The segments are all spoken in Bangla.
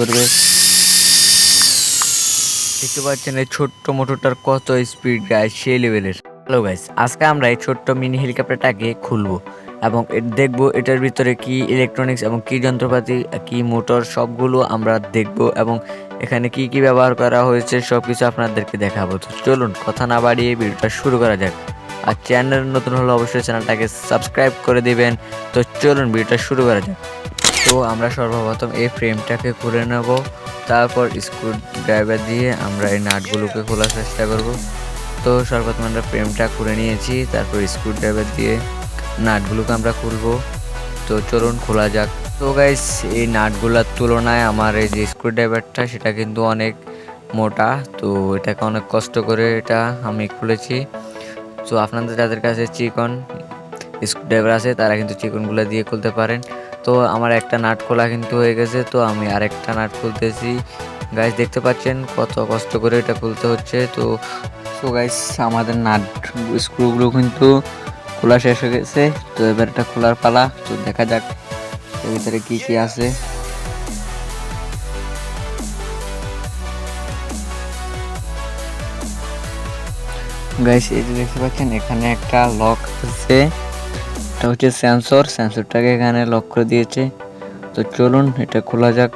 করবে। দেখতে পাচ্ছেন এই ছোট্ট মোটরটার কত স্পিড গাইস সেই লেভেলের হ্যালো গাইস আজকে আমরা এই ছোট্ট মিনি হেলিকপ্টারটাকে খুলবো এবং দেখব এটার ভিতরে কি ইলেকট্রনিক্স এবং কি যন্ত্রপাতি, কি মোটর সবগুলো আমরা দেখব এবং এখানে কি কি ব্যবহার করা হয়েছে সব কিছু আপনাদেরকে দেখাবো। তো চলুন, কথা না বাড়িয়ে ভিডিওটা শুরু করা যাক। আর চ্যানেল নতুন হলে অবশ্যই চ্যানেলটাকে সাবস্ক্রাইব করে দিবেন। তো চলুন, ভিডিওটা শুরু করা যাক। তো আমরা সর্বপ্রথম এই ফ্রেমটাকে খুলে নেব। তারপর স্ক্রু ড্রাইভার দিয়ে আমরা এই নাটগুলোকে খোলার চেষ্টা করব। তো সর্বপ্রথম আমরা ফ্রেমটা খুলে নিয়েছি, তারপর স্ক্রু ড্রাইভার দিয়ে নাটগুলোকে আমরা খুলবো। তো চলুন খোলা যাক। তো গাইস এই নাটগুলোর তুলনায় আমার এই যে স্ক্রু ড্রাইভারটা সেটা কিন্তু অনেক মোটা। তো এটাকে অনেক কষ্ট করে এটা আমি খুলেছি। তো আপনাদের যাদের কাছে চিকন স্ক্রুড্রাইভার আছে, তারা কিন্তু চিকনগুলো দিয়ে খুলতে পারেন। তো আমার একটা নাট খোলা কিন্তু হয়ে গেছে, তো আমি আরেকটা নাট খুলতেছি। গাইস দেখতে পাচ্ছেন কত কষ্ট করে এটা খুলতে হচ্ছে, তো সো গাইস আমাদের নাট স্ক্রুগুলো কিন্তু খোলা শেষ হয়ে গেছে, তো এবার এটা খোলার পালা, তো দেখা যাক এর ভিতরে কি কি আছে। গাইস এই যে দেখতে পাচ্ছেন, এখানে একটা লক আছে। এটা হচ্ছে সেন্সর সেন্সরটাকে এখানে লক করে দিয়েছে। তো চলুন, এটা খোলা যাক।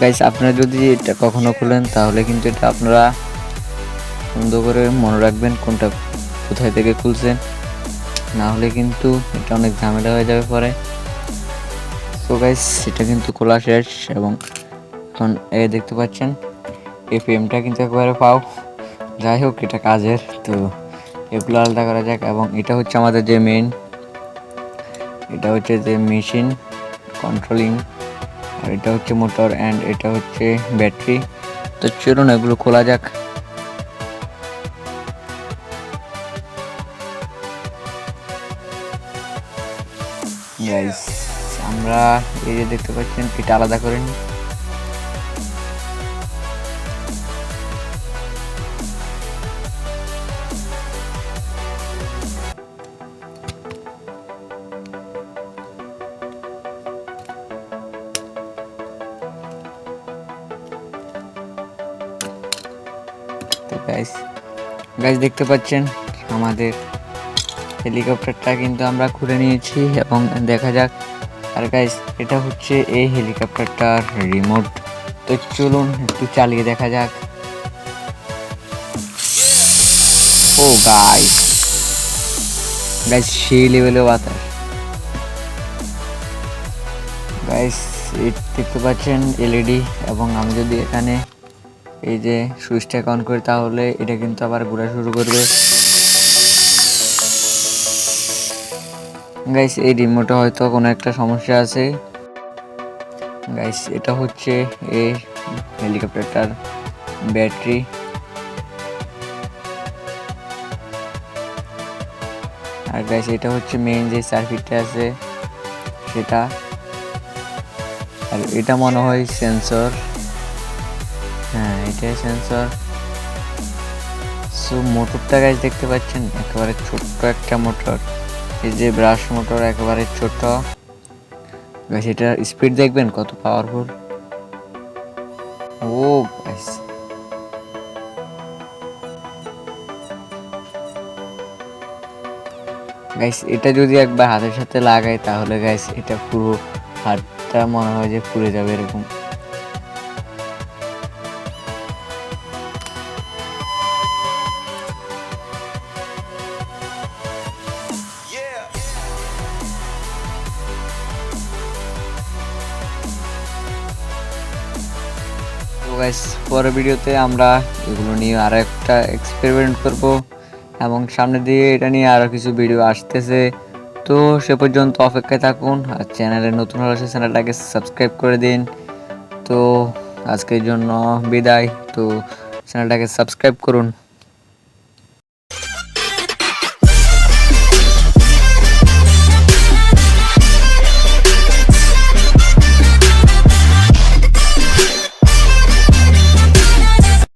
গাইস আপনারা যদি এটা কখনো খুলেন, তাহলে কিন্তু এটা আপনারা সুন্দর করে মনে রাখবেন কোনটা কোথায় থেকে খুলছেন। না হলে কিন্তু এটা অনেক ঝামেলা হয়ে যাবে পরে। তো গাইস এটা কিন্তু খোলা শেষ এবং এখন এ দেখতে পাচ্ছেন এই ফ্রেমটা কিন্তু একবারে পাও। যাই হোক, এটা কাজের, তো এগুলো আলাদা করা যাক এবং এটা হচ্ছে আমাদের যে মেন এটা হচ্ছে যে মেশিন কন্ট্রোলিং আর এটা হচ্ছে মোটর অ্যান্ড এটা হচ্ছে ব্যাটারি তো চলুন এগুলো খোলা যাক। গাইস আমরা এই যে দেখতে পাচ্ছেন, এটা আলাদা করে নিই। গাইস গাইস দেখতে পাচ্ছেন আমাদের হেলিকপ্টারটা কিন্তু আমরা খুলে নিয়েছি এবং দেখা যাক। আর গাইস এটা হচ্ছে এই হেলিকপ্টারটার রিমোট তো চলুন একটু চালিয়ে দেখা যাক। ও গাইস গাইস সেই লেভেলে বাতাস। গাইস দেখতে পাচ্ছেন এলইডি এবং আমি যদি এখানে এই যে সুইচটা অন করি তাহলে এটা কিন্তু আবার ঘোরা শুরু করবে। গাইস এই রিমোটে হয়তো কোনো একটা সমস্যা আছে। গাইস এটা হচ্ছে এই হেলিকপ্টারটার ব্যাটারি আর গাইস এটা হচ্ছে মেইন যে সার্কিটটা আছে, সেটা। আর এটা মনে হয় সেন্সর হ্যাঁ এটাই সেন্সর সো মোটরটা গাছ দেখতে পাচ্ছেন? একেবারে ছোট্ট একটা মোটর এই যে ব্রাশ মোটর একেবারে ছোট। এটার স্পিড দেখবেন কত পাওয়ারফুল ও গাইস এটা যদি একবার হাতের সাথে লাগাই, তাহলে গাইস এটা পুরো হাতটা মনে হয় যে পুড়ে যাবে এরকম। গাইস পরের ভিডিওতে আমরা এগুলো নিয়ে আরও একটা এক্সপেরিমেন্ট করব। এবং সামনে দিয়ে এটা নিয়ে আরও কিছু ভিডিও আসতেছে। তো সে পর্যন্ত অপেক্ষায় থাকুন আর চ্যানেলে নতুন হলে সে চ্যানেলটাকে সাবস্ক্রাইব করে দিন। তো আজকের জন্য বিদায়। তো চ্যানেলটাকে সাবস্ক্রাইব করুন।